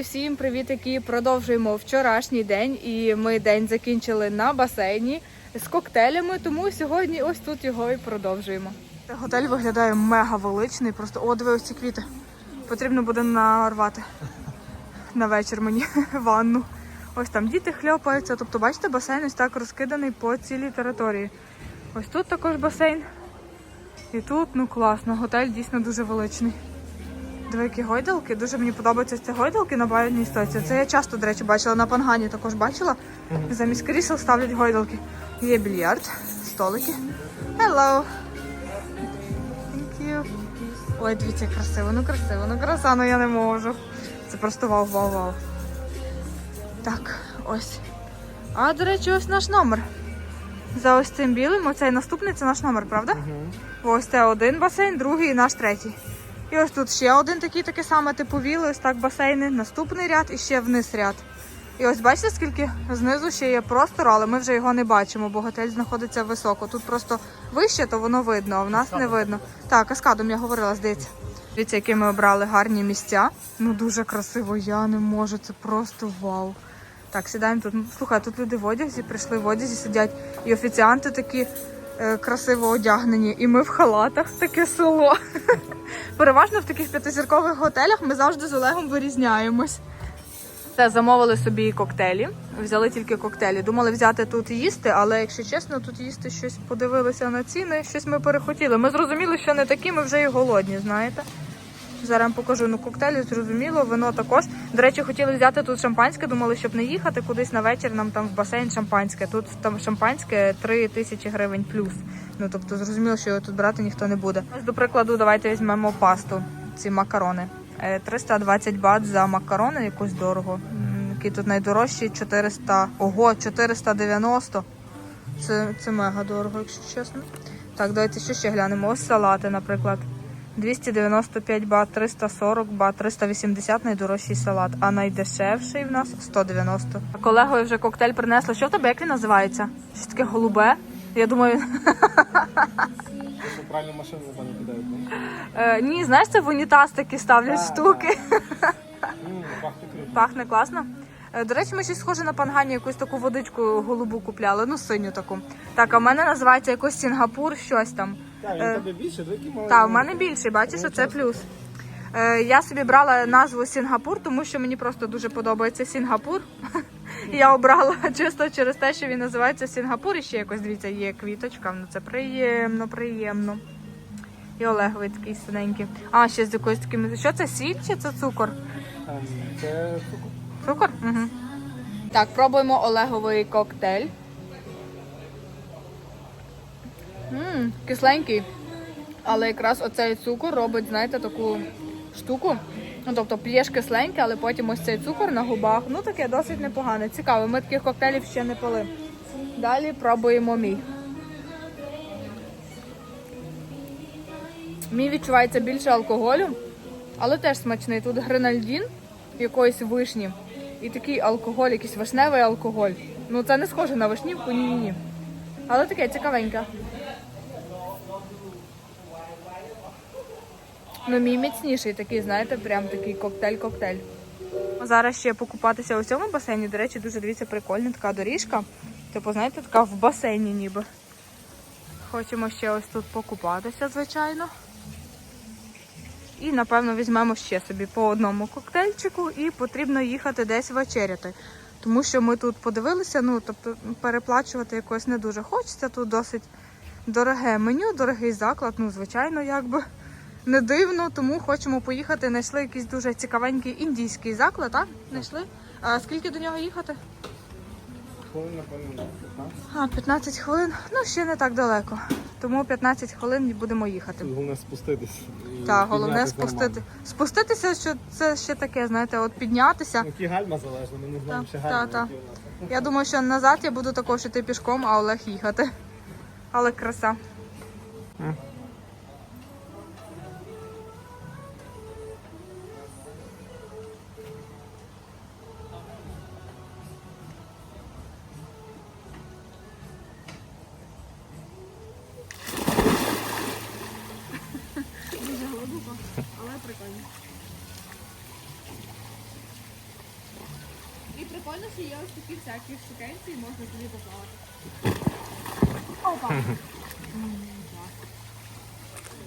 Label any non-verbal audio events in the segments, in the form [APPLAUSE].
Всім привіт, які продовжуємо вчорашній день, і ми день закінчили на басейні з коктейлями, тому сьогодні ось тут його і продовжуємо. Готель виглядає мега величний, просто о, диви ось ці квіти. Потрібно буде нарвати на вечір мені [LAUGHS] ванну. Ось там діти хльопаються. Тобто, бачите, басейн ось так розкиданий по цілій території. Ось тут також басейн. І тут, ну класно, готель дійсно дуже величний. Диви, які гойдалки. Дуже мені подобаються ці гойдалки на бальній стоці. Це я часто, до речі, бачила на Пангані також бачила. Замість крісел ставлять гойдалки. Є більярд, столики. Hello! Thank you. Ой, дивіться, красиво, ну красиво, ну краса, ну я не можу. Це просто вау, вау, вау. Так, ось. А, до речі, ось наш номер. За ось цим білим, оцей наступний це наш номер, правда? Ось це один басейн, другий і наш третій. І ось тут ще один такий, таке саме віли, ось так басейни, наступний ряд і ще вниз ряд. І ось бачите, скільки знизу ще є простору, але ми вже його не бачимо, бо готель знаходиться високо. Тут просто вище, то воно видно, а в нас не видно. Так, каскадом я говорила, здається. Дивіться, які ми обрали гарні місця. Ну дуже красиво, я не можу, це просто вау. Так, сідаємо тут. Слухай, тут люди в одязі, прийшли в одязі, сидять. І офіціанти такі красиво одягнені. І ми в халатах таке село. Переважно в таких п'ятизіркових готелях ми завжди з Олегом вирізняємось. Все, замовили собі коктейлі. Взяли тільки коктейлі. Думали взяти тут їсти, але якщо чесно, тут їсти щось подивилися на ціни, щось ми перехотіли. Ми зрозуміли, що не такі, ми вже і голодні, знаєте. Зараз покажу ну коктейлі, зрозуміло, вино також. До речі, хотіли взяти тут шампанське, думали, щоб не їхати кудись на вечір, нам там в басейн шампанське. Тут там шампанське 3 тисячі гривень плюс. Ну тобто зрозуміло, що його тут брати ніхто не буде. Ось, до прикладу, давайте візьмемо пасту, ці макарони. Е, 320 бат за макарони, якось дорого. Які тут найдорожчі 400, ого, 490. Це, це мега дорого, якщо чесно. Так, давайте що ще глянемо. Ось салати, наприклад. 295 бат, 340 бат, 380 найдорожчий салат, а найдешевший в нас 190. Колегою вже коктейль принесли. Що в тебе як він називається? Щось таке голубе. Я думаю, правильно машину не кидають. ну? [LAUGHS] е, ні, знаєш, це в унітаз такі ставлять штуки. Пахне класно. Е, До речі, ми щось схоже на пангані, якусь таку водичку голубу купляли, ну синю таку. Так, а в мене називається якось Сінгапур, щось там. Так, він тебе більше, дві маленькі. Так, в мене більший, бачиш, це плюс. Е, я собі брала назву Сінгапур, тому що мені просто дуже подобається Сінгапур. [LAUGHS] Я обрала чисто через те, що він називається Сінгапур. І ще якось дивіться, є квіточка. Ну це приємно, приємно. І Олеговий такий синенький. А, ще з якоюсь таким. Що це сіль чи це цукор? Ем, Це цукор. Цукор? Угу. Так, пробуємо Олеговий коктейль. Ммм, кисленький. Але якраз оцей цукор робить, знаєте, таку штуку. Ну, тобто п'єш кисленьке, але потім ось цей цукор на губах. Ну таке досить непогане. Цікаво, ми таких коктейлів ще не пили. Далі пробуємо мій. Мій відчувається більше алкоголю, але теж смачний. Тут гренальдін якоїсь вишні. І такий алкоголь, якийсь вишневий алкоголь. Ну це не схоже на вишнівку, ні, ні, ні. Але таке цікавеньке. Ну, мій міцніший такий, знаєте, прям такий коктейль-коктейль. Зараз ще покупатися у цьому басейні. До речі, дуже дивіться, прикольна така доріжка. Типу, знаєте, така в басейні ніби. Хочемо ще ось тут покупатися, звичайно. І, напевно, візьмемо ще собі по одному коктейльчику і потрібно їхати десь вечеряти. Тому що ми тут подивилися, ну, тобто переплачувати якось не дуже хочеться. Тут досить дороге меню, дорогий заклад, ну, звичайно, якби не дивно, тому хочемо поїхати. Знайшли якийсь дуже цікавенький індійський заклад, так? Знайшли? А скільки до нього їхати? Хвилин, напевно, 15. А, 15 хвилин. Ну, ще не так далеко. Тому 15 хвилин і будемо їхати. Тут головне спуститись. і Так, головне спустити. нормально. Спуститися, що це ще таке, знаєте, от піднятися. Ну, Які гальма залежно, ми не знаємо, чи гальма. Та, які. Я думаю, що назад я буду також іти пішком, а Олег їхати. Але краса.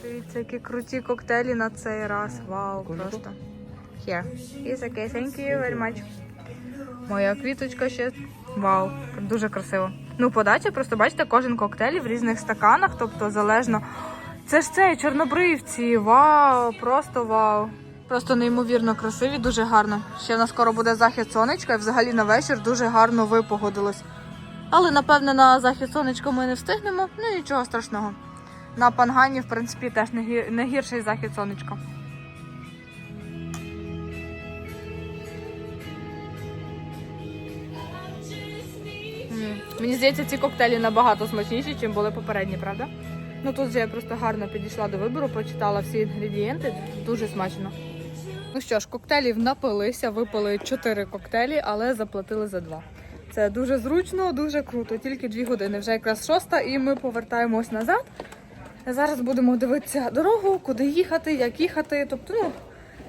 Дивіться, які круті коктейлі на цей раз. Вау, просто. Here. It's okay, thank you very much. Моя квіточка ще. Вау, дуже красиво. Ну, подача, просто бачите, кожен коктейль в різних стаканах, тобто залежно. Це ж цей чорнобривці. Вау, просто вау. Просто неймовірно красиві, дуже гарно. Ще в нас скоро буде захід сонечка, і взагалі на вечір дуже гарно випогодилось. Але напевне на захід сонечка ми не встигнемо, ну нічого страшного. На Пангані, в принципі, теж не, гі- не гірший захід сонечка. Мені здається, ці коктейлі набагато смачніші, ніж були попередні, правда? Ну тут же я просто гарно підійшла до вибору, прочитала всі інгредієнти. Дуже смачно. Ну що ж, коктейлів напилися, випили 4 коктейлі, але заплатили за два. Це дуже зручно, дуже круто. Тільки 2 години. Вже якраз шоста, і ми повертаємось назад. Зараз будемо дивитися дорогу, куди їхати, як їхати. Тобто, ну,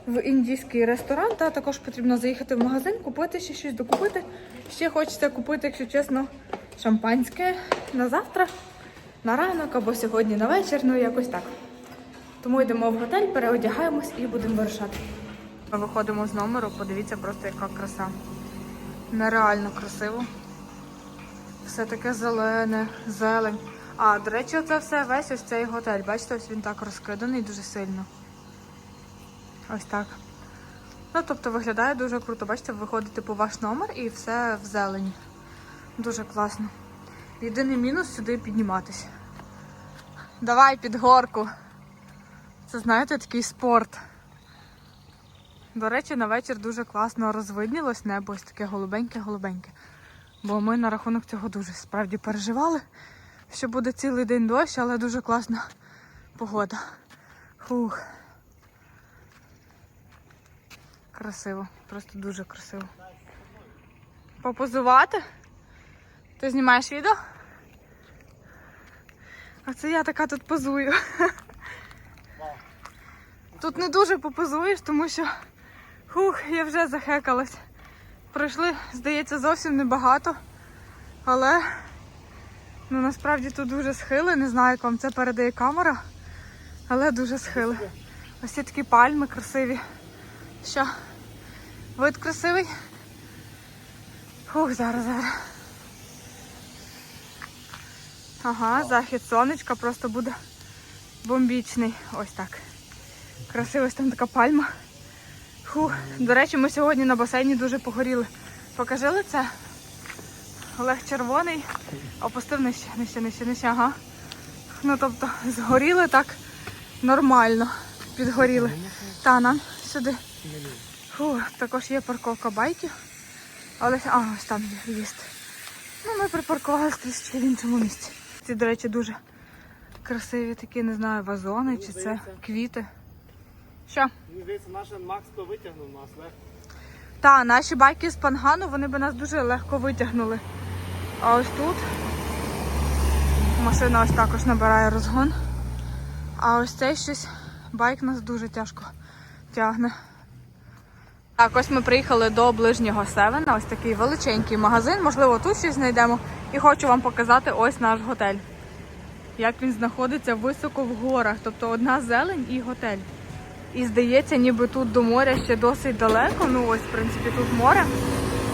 в індійський ресторан. Та також потрібно заїхати в магазин, купити ще щось докупити. Ще хочеться купити, якщо чесно, шампанське на завтра, на ранок або сьогодні на вечір. Ну якось так. Тому йдемо в готель, переодягаємось і будемо вирушати. Виходимо з номеру, подивіться просто, яка краса. Нереально красиво. Все таке зелене, зелень. А, до речі, це все весь ось цей готель. Бачите, ось він так розкиданий дуже сильно. Ось так. Ну, тобто виглядає дуже круто. Бачите, виходите по ваш номер і все в зелені. Дуже класно. Єдиний мінус сюди підніматись. Давай під горку. Це, знаєте, такий спорт. До речі, на вечір дуже класно розвиднілось небо, ось таке голубеньке-голубеньке. Бо ми на рахунок цього дуже справді переживали, що буде цілий день дощ, але дуже класна погода. Фух. Красиво, просто дуже красиво. Попозувати? Ти знімаєш відео? А це я така тут позую. [LAUGHS] Тут не дуже попозуєш, тому що хух, я вже захекалась. Пройшли, здається, зовсім небагато. Але ну, насправді тут дуже схили. Не знаю, як вам це передає камера, але дуже схили. Ось ці такі пальми красиві. Що? Вид красивий? Фух, зараз, зараз. Ага, захід сонечка просто буде бомбічний. Ось так. Красиво, ось там така пальма. Фух. До речі, ми сьогодні на басейні дуже погоріли. Покажи лице. Олег червоний, опустив нижче, нижче, нижче, нижче, ага. Ну тобто згоріли так нормально. Підгоріли. Та нам сюди. Фу, також є парковка байків. Але а, ось там є в'їзд. Ну, ми припаркувалися трішки в іншому місці. Ці, до речі, дуже красиві такі, не знаю, вазони чи це квіти. Що? Мені здається, наш Макс то витягнув нас, легко. Та, наші байки з пангану, вони би нас дуже легко витягнули. А ось тут машина ось також набирає розгон. А ось цей щось байк нас дуже тяжко тягне. Так, ось ми приїхали до ближнього Севена, ось такий величенький магазин. Можливо, тут щось знайдемо. І хочу вам показати ось наш готель. Як він знаходиться високо в горах, тобто одна зелень і готель. І здається, ніби тут до моря ще досить далеко. Ну ось, в принципі, тут море.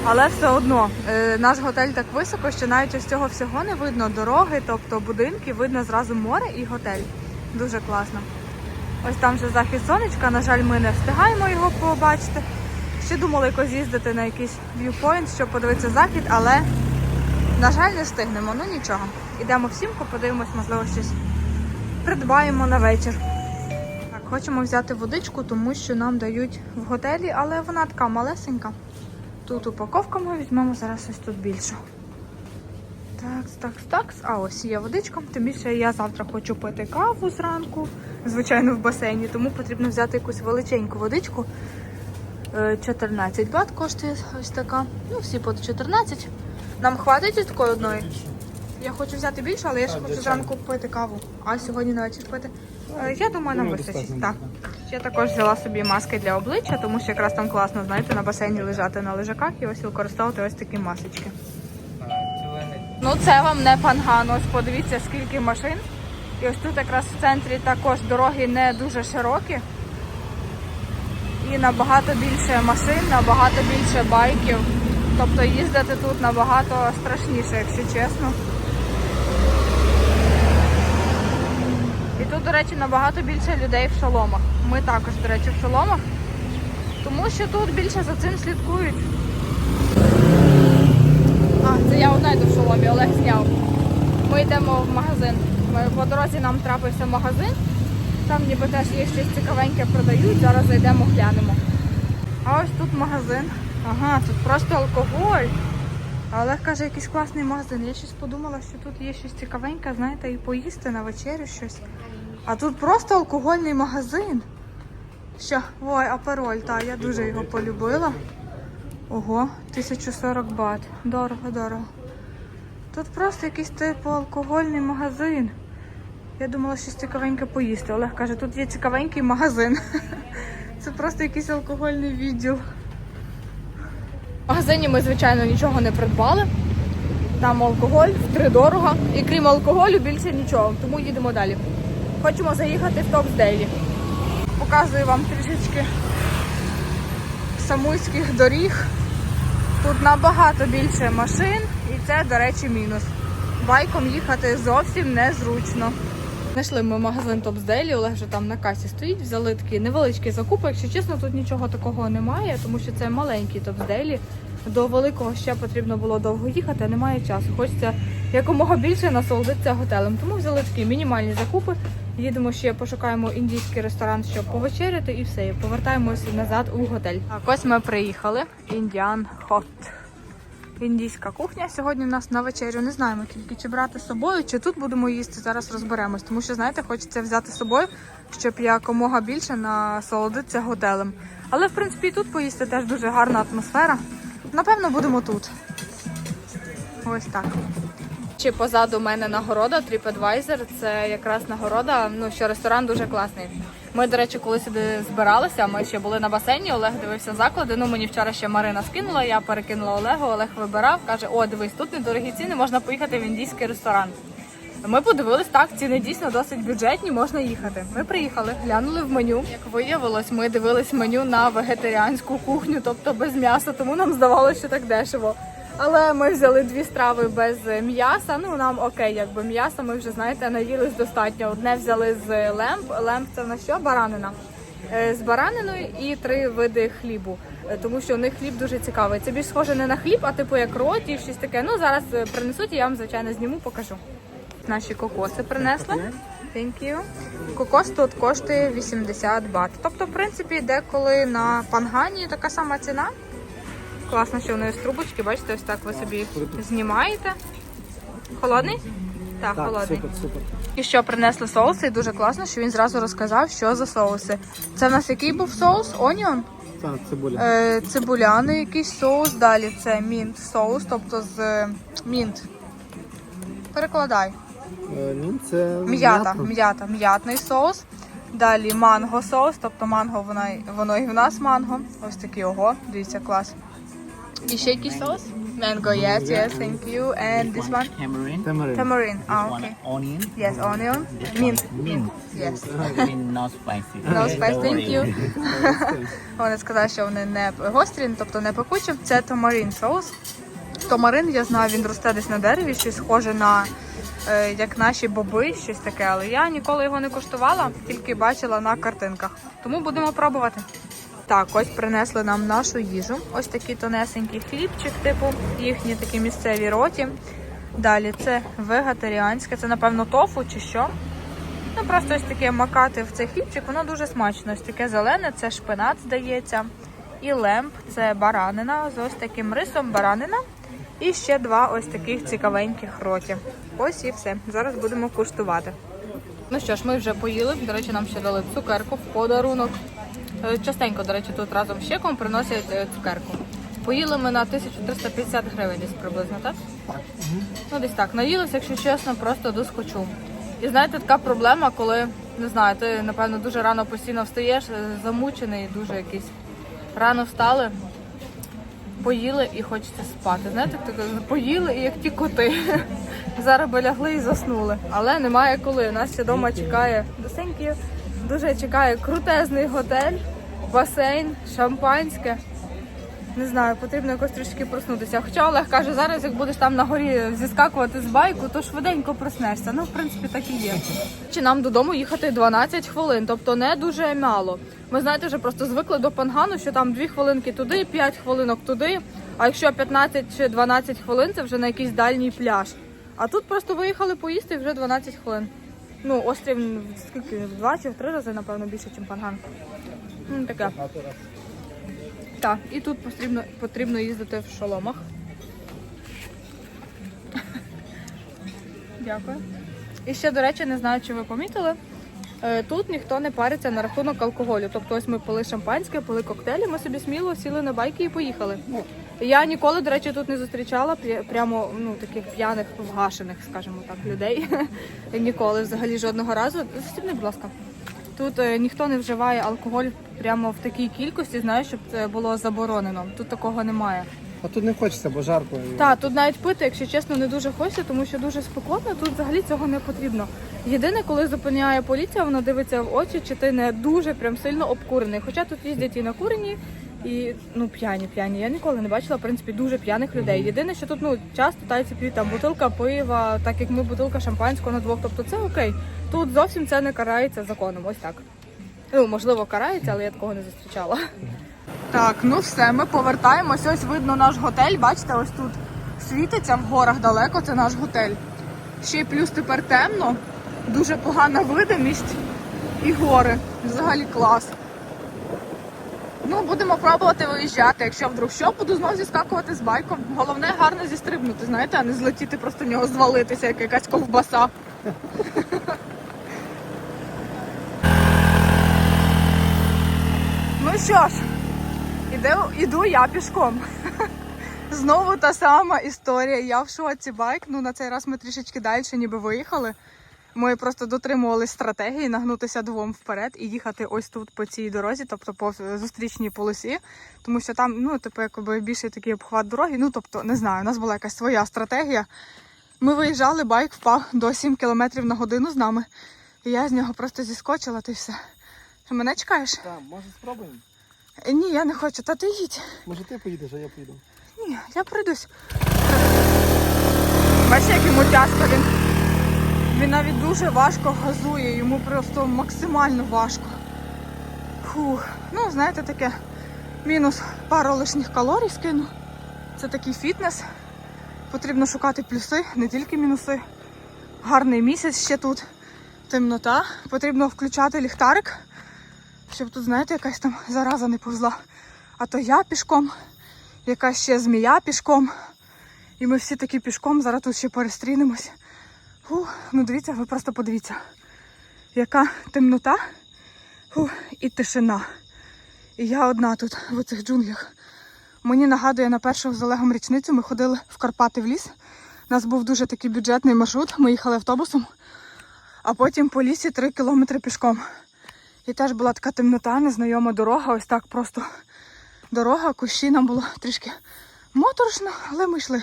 Але все одно е, наш готель так високо, що навіть ось цього всього не видно дороги, тобто будинки, видно зразу море і готель. Дуже класно. Ось там вже захід сонечка. На жаль, ми не встигаємо його побачити. Ще думали якось їздити на якийсь viewpoint, щоб подивитися захід, але, на жаль, не встигнемо. Ну нічого. Ідемо в сімку, подивимось, можливо, щось придбаємо на вечір. Хочемо взяти водичку, тому що нам дають в готелі, але вона така малесенька. Тут упаковка ми візьмемо зараз ось тут більшу. Так, так, так. А ось є водичка. Тим більше я завтра хочу пити каву зранку, звичайно, в басейні, тому потрібно взяти якусь величеньку водичку. Е, 14 бат коштує ось така. Ну, всі по 14. Нам хватить із такої одної? Я хочу взяти більше, але я Так, хочу зранку пити каву. А сьогодні на вечір пити. Е, Я думаю, нам вистачить. Так. Я також взяла собі маски для обличчя, тому що якраз там класно, знаєте, на басейні лежати на лежаках і ось використовувати ось такі масочки. Ну це вам не панган. Ось подивіться, скільки машин. І ось тут якраз в центрі також дороги не дуже широкі. І набагато більше машин, набагато більше байків. Тобто їздити тут набагато страшніше, якщо чесно. Тут, до речі, набагато більше людей в шоломах. Ми також, до речі, в шоломах, тому що тут більше за цим слідкують. А, це я одна йду в шоломі, Олег зняв. Ми йдемо в магазин. По дорозі нам трапився магазин. Там ніби теж є щось цікавеньке продають. Зараз зайдемо, глянемо. А ось тут магазин. Ага, тут просто алкоголь. Олег каже, якийсь класний магазин. Я щось подумала, що тут є щось цікавеньке, знаєте, і поїсти на вечерю щось. А тут просто алкогольний магазин. Що? Ой, апероль, так, я дуже його полюбила. Ого, 1040 бат. Дорого, дорого. Тут просто якийсь типу алкогольний магазин. Я думала, щось цікавеньке поїсти. Олег каже, тут є цікавенький магазин. [LAUGHS] Це просто якийсь алкогольний відділ. В магазині ми, звичайно, нічого не придбали. Там алкоголь втридорога. І крім алкоголю, більше нічого. Тому їдемо далі. Хочемо заїхати в Топсдейлі. Показую вам трішечки самуйських доріг. Тут набагато більше машин, і це, до речі, мінус. Байком їхати зовсім незручно. Знайшли ми магазин Топсделі, Олег вже там на касі стоїть, взяли такий невеличкий закупок. Якщо чесно, тут нічого такого немає, тому що це маленький Топсделі. До великого ще потрібно було довго їхати, а немає часу. Хочеться якомога більше насолодитися готелем. Тому взяли такі мінімальні закупи. Їдемо ще пошукаємо індійський ресторан, щоб повечеряти, і все. І повертаємося назад у готель. Так, ось ми приїхали. Індіан Хот. Індійська кухня сьогодні у нас на вечерю. Не знаємо тільки чи брати з собою, чи тут будемо їсти. Зараз розберемось. Тому що, знаєте, хочеться взяти з собою, щоб якомога більше насолодитися готелем. Але в принципі тут поїсти теж дуже гарна атмосфера. Напевно, будемо тут. Ось так. Чи позаду мене нагорода TripAdvisor. Це якраз нагорода, ну що ресторан дуже класний. Ми, до речі, коли сюди збиралися, ми ще були на басейні, Олег дивився заклади. Ну мені вчора ще Марина скинула, я перекинула Олегу, Олег вибирав, каже: О, дивись, тут недорогі ціни, можна поїхати в індійський ресторан. Ми подивились, так, ціни дійсно досить бюджетні, можна їхати. Ми приїхали, глянули в меню. Як виявилось, ми дивились меню на вегетаріанську кухню, тобто без м'яса, тому нам здавалося, що так дешево. Але ми взяли дві страви без м'яса. Ну нам окей, якби м'яса ми вже знаєте наїлись достатньо. Одне взяли з лемп. Лемп це на що? Баранина. Е, З бараниною і три види хлібу, Е, тому що у них хліб дуже цікавий. Це більш схоже не на хліб, а типу як роті, щось таке. Ну зараз е, принесуть, і я вам звичайно зніму, покажу. Наші кокоси принесли. Thank you. Кокос тут коштує 80 бат. Тобто, в принципі, деколи на пангані така сама ціна. Класно, що вони з трубочки, бачите, ось так ви собі знімаєте. Холодний? Так, холодний. супер, супер. І що принесли соуси, і дуже класно, що він зразу розказав, що за соуси. Це в нас який був соус? Оніон? Так, цибуля. Е, цибуляний якийсь соус. Далі це мінт соус, тобто з е, мінт. Перекладай. Е, Ні, це М'ята, м'ята, м'ятний соус. Далі манго соус, тобто манго воно, воно і в нас манго. Ось такий ого, дивіться, клас. І ще якийсь соус? Mango, yes, yes, thank you. And this one? Tamarind. Тамарин. Tamarind. А, One onion. Yes, onion. Mint. Mint. Yes. [LAUGHS] Mint not spicy. No spice, thank you. [LAUGHS] Вони сказали, що вони не гострі, тобто не пекучі. Це томарин соус. Томарин, я знаю, він росте десь на дереві, щось схоже на е, як наші боби, щось таке. Але я ніколи його не куштувала, тільки бачила на картинках. Тому будемо пробувати. Так, ось принесли нам нашу їжу. Ось такий тонесенький хлібчик, типу їхні такі місцеві роті. Далі це вегетаріанське, це напевно тофу чи що. Ну, просто ось таке макати в цей хлібчик, воно дуже смачно. Ось таке зелене, це шпинат, здається. І лемп це баранина з ось таким рисом баранина. І ще два ось таких цікавеньких роті. Ось і все. Зараз будемо куштувати. Ну що ж, ми вже поїли. До речі, нам ще дали цукерку в подарунок. Е, Частенько, до речі, тут разом з чеком приносять е, цукерку. Поїли ми на 1350 гривень десь приблизно, так? Ну, десь так. Наїлися, якщо чесно, просто доскочу. І знаєте, така проблема, коли не знаю, ти напевно дуже рано постійно встаєш, е, замучений, дуже якийсь. Рано встали, поїли і хочеться спати. Знаєте, так поїли і як ті коти. [LAUGHS] Зараз би лягли і заснули. Але немає коли. Нас ще вдома чекає досенькі, дуже чекає крутезний готель, басейн, шампанське. Не знаю, потрібно якось трішки проснутися. Хоча Олег каже, зараз як будеш там на горі зіскакувати з байку, то швиденько проснешся. Ну, в принципі, так і є. Чи нам додому їхати 12 хвилин, тобто не дуже мало. Ми знаєте, вже просто звикли до пангану, що там 2 хвилинки туди, 5 хвилинок туди. А якщо 15 чи 12 хвилин, це вже на якийсь дальній пляж. А тут просто виїхали поїсти і вже 12 хвилин. Ну, острів скільки? В два чи в три рази, напевно, більше, ніж панган. Ну, таке. Так, і тут потрібно, потрібно їздити в шоломах. [LAUGHS] Дякую. І ще, до речі, не знаю, чи ви помітили. Е, Тут ніхто не париться на рахунок алкоголю. Тобто, ось ми пили шампанське, пили коктейлі, ми собі сміло сіли на байки і поїхали. Я ніколи, до речі, тут не зустрічала пря- прямо ну таких п'яних, вгашених, скажімо так, людей. [LAUGHS] ніколи взагалі жодного разу. Застібни, будь ласка. Тут е, ніхто не вживає алкоголь прямо в такій кількості, знаєш, щоб це було заборонено. Тут такого немає. А тут не хочеться, бо жарко. і- Так, тут навіть пити, якщо чесно, не дуже хочеться, тому що дуже спекотно, тут взагалі цього не потрібно. Єдине, коли зупиняє поліція, вона дивиться в очі, чи ти не дуже прям сильно обкурений. Хоча тут їздять і накурені, і ну п'яні, п'яні. Я ніколи не бачила, в принципі, дуже п'яних людей. Єдине, що тут ну часто тайці п'ють там бутилка пива, так як ми бутилка шампанського на двох. Тобто це окей. Тут зовсім це не карається законом. Ось так. Ну, можливо, карається, але я такого не зустрічала. Так, ну все, ми повертаємось. Ось видно наш готель. Бачите, ось тут світиться в горах далеко. Це наш готель. Ще й плюс тепер темно, дуже погана видимість і гори. Взагалі клас. Ну, будемо пробувати виїжджати. Якщо вдруг що, буду знову зіскакувати з байком. Головне гарно зістрибнути, знаєте, а не злетіти просто в нього звалитися, як якась ковбаса. [LAUGHS] Ну що ж, іде, іду я пішком. [LAUGHS] Знову та сама історія. Я в шоці байк. Ну на цей раз ми трішечки далі ніби виїхали. Ми просто дотримували стратегії нагнутися двом вперед і їхати ось тут по цій дорозі, тобто по зустрічній полосі, тому що там, ну, типу, якби більший такий обхват дороги. Ну, тобто, не знаю, у нас була якась своя стратегія. Ми виїжджали, байк впав до 7 км на годину з нами. І я з нього просто зіскочила, ти все. Мене чекаєш? Так, може спробуємо? Е, Ні, я не хочу, та ти їдь. Може ти поїдеш, а я поїду. Ні, я пройдусь. Бачиш, як йому тяжко він. Він навіть дуже важко газує, йому просто максимально важко. Фух. Ну, знаєте, таке мінус пару лишніх калорій скину. Це такий фітнес. Потрібно шукати плюси, не тільки мінуси. Гарний місяць ще тут. Темнота. Потрібно включати ліхтарик, щоб тут, знаєте, якась там зараза не повзла. А то я пішком якась ще змія пішком. І ми всі такі пішком, зараз тут ще перестрінемось. Фу, ну дивіться, ви просто подивіться, яка темнота фу, і тишина. І я одна тут в цих джунглях. Мені нагадує на першу з Олегом річницю ми ходили в Карпати в ліс. У нас був дуже такий бюджетний маршрут. Ми їхали автобусом, а потім по лісі три кілометри пішком. І теж була така темнота, незнайома дорога, ось так просто дорога, кущі нам було трішки моторошно, але ми йшли.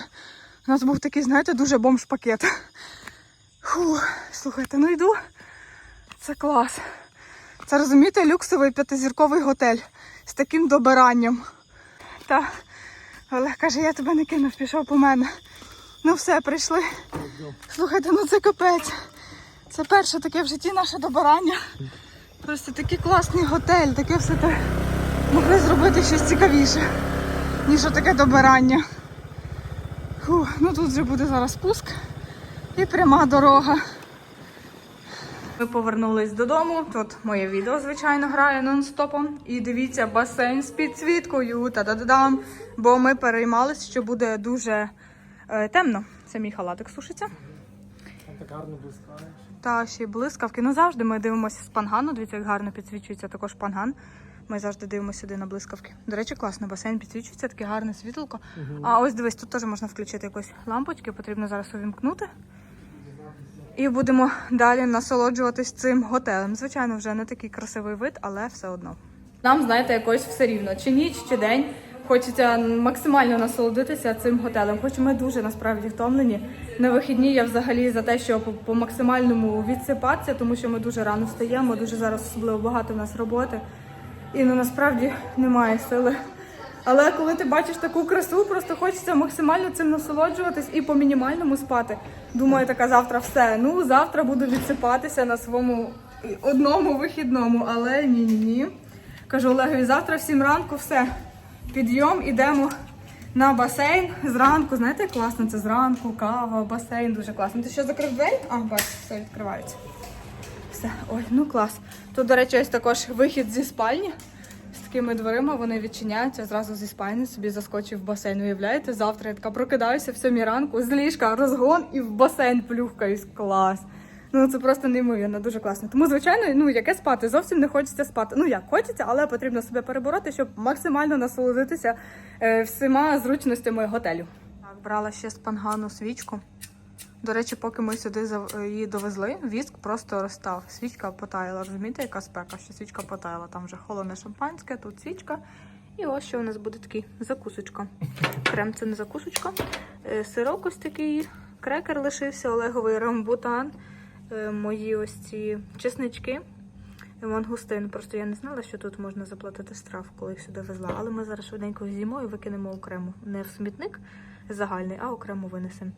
У нас був такий, знаєте, дуже бомж-пакет. Фу, слухайте, ну йду. Це клас. Це розумієте, люксовий п'ятизірковий готель з таким добиранням. Та Олег каже, я тебе не кинув, пішов по мене. Ну все, прийшли. Слухайте, ну це капець. Це перше таке в житті наше добирання. Просто такий класний готель, таке все те могли зробити щось цікавіше, ніж таке добирання. Фу, ну тут вже буде зараз спуск і пряма дорога. Ми повернулись додому. Тут моє відео, звичайно, грає нон-стопом. І дивіться, басейн з підсвіткою. Та-да-да-дам. Бо ми переймались, що буде дуже е, темно. Це мій халатик сушиться. Так гарно блискає. Та ще й блискавки. Ну завжди ми дивимося з пангану. Дивіться, як гарно підсвічується також панган. Ми завжди дивимося сюди на блискавки. До речі, класно, басейн підсвічується, таке гарне світло. А ось дивись, тут теж можна включити якось лампочки, потрібно зараз увімкнути. І будемо далі насолоджуватись цим готелем. Звичайно, вже не такий красивий вид, але все одно. Нам, знаєте, якось все рівно, чи ніч, чи день. Хочеться максимально насолодитися цим готелем. Хоч ми дуже насправді втомлені. На вихідні я взагалі за те, що по, максимальному відсипатися, тому що ми дуже рано встаємо, дуже зараз особливо багато в нас роботи. І ну насправді немає сили. Але коли ти бачиш таку красу, просто хочеться максимально цим насолоджуватись і по мінімальному спати. Думаю, така завтра все. Ну, завтра буду відсипатися на своєму одному вихідному, але ні, ні. Кажу Олегові, завтра в 7 ранку все. Підйом, ідемо на басейн. Зранку, знаєте, як класно це зранку, кава, басейн, дуже класно. Ти що закрив двері? А, бач, все відкривається. Все, ой, ну клас. Тут, до речі, ось також вихід зі спальні. З такими дверима вони відчиняються. Зразу зі спальні собі заскочив в басейн. Уявляєте, завтра я така прокидаюся в сьомій ранку, з ліжка, розгон і в басейн плюхкаюсь. Клас. Ну це просто неймовірно, дуже класно. Тому, звичайно, ну яке спати? Зовсім не хочеться спати. Ну як хочеться, але потрібно себе перебороти, щоб максимально насолодитися е, всіма зручностями готелю. Так, брала ще з пангану свічку. До речі, поки ми сюди її довезли, віск просто розстав. Свічка потаяла. Розумієте, яка спека? Що свічка потаяла. Там вже холодне шампанське, тут свічка. І ось що у нас буде такий закусочка. Крем це не закусочка. Е, Сирок ось такий, крекер лишився, Олеговий рамбутан. Е, Мої ось ці чеснички. Мангустин. Просто я не знала, що тут можна заплатити штраф, коли їх сюди везла. Але ми зараз швиденько з'їмо і викинемо окремо. Не в смітник загальний, а окремо винесемо.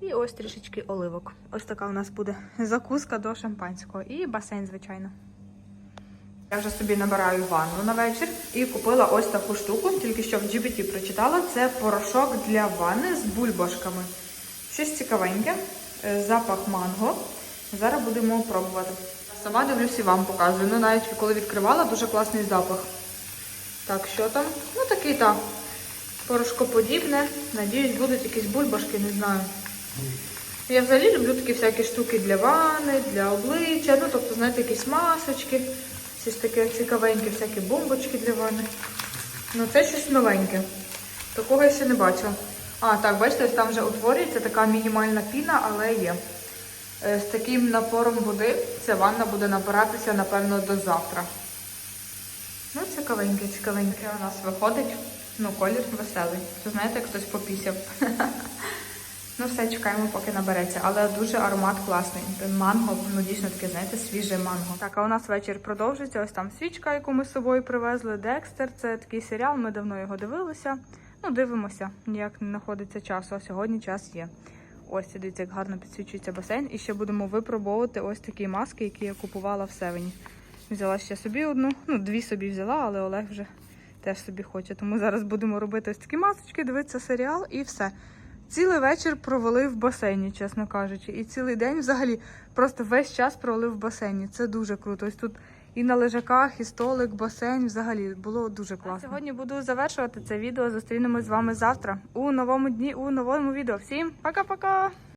І ось трішечки оливок. Ось така у нас буде закуска до шампанського. І басейн, звичайно. Я вже собі набираю ванну на вечір і купила ось таку штуку, тільки що в GBT прочитала. Це порошок для ванни з бульбашками. Щось цікавеньке, е, запах манго. Зараз будемо пробувати. Сама дивлюсь і вам показую. Ну, навіть коли відкривала, дуже класний запах. Так, що там? Ну, такий так. Порошкоподібне. Надіюсь, будуть якісь бульбашки, не знаю. Я взагалі люблю такі всякі штуки для ванни, для обличчя, ну тобто, знаєте, якісь масочки, щось таке цікавеньке, всякі бомбочки для ванни. Ну це щось новеньке. Такого я ще не бачила. А, так, бачите, там вже утворюється така мінімальна піна, але є. Е, З таким напором води ця ванна буде набиратися, напевно, до завтра. Ну, цікавеньке, цікавеньке у нас виходить. Ну, колір веселий. Це знаєте, як хтось попісяв. [LAUGHS] Ну, все, чекаємо, поки набереться. Але дуже аромат класний. Манго, ну дійсно таке, знаєте, свіже манго. Так, а у нас вечір продовжується. Ось там свічка, яку ми з собою привезли. Декстер. Це такий серіал, ми давно його дивилися. Ну, дивимося, ніяк не знаходиться часу, а сьогодні час є. Ось, дивіться, як гарно підсвічується басейн. І ще будемо випробовувати ось такі маски, які я купувала в Севені. Взяла ще собі одну, ну, дві собі взяла, але Олег вже теж собі хоче. Тому зараз будемо робити ось такі масочки, дивитися серіал і все. Цілий вечір провели в басейні, чесно кажучи. І цілий день взагалі просто весь час провели в басейні. Це дуже круто. Ось тут і на лежаках, і столик, басейн. Взагалі було дуже класно. Сьогодні буду завершувати це відео. Зустрінемось з вами завтра у новому дні, у новому відео. Всім пока-пока!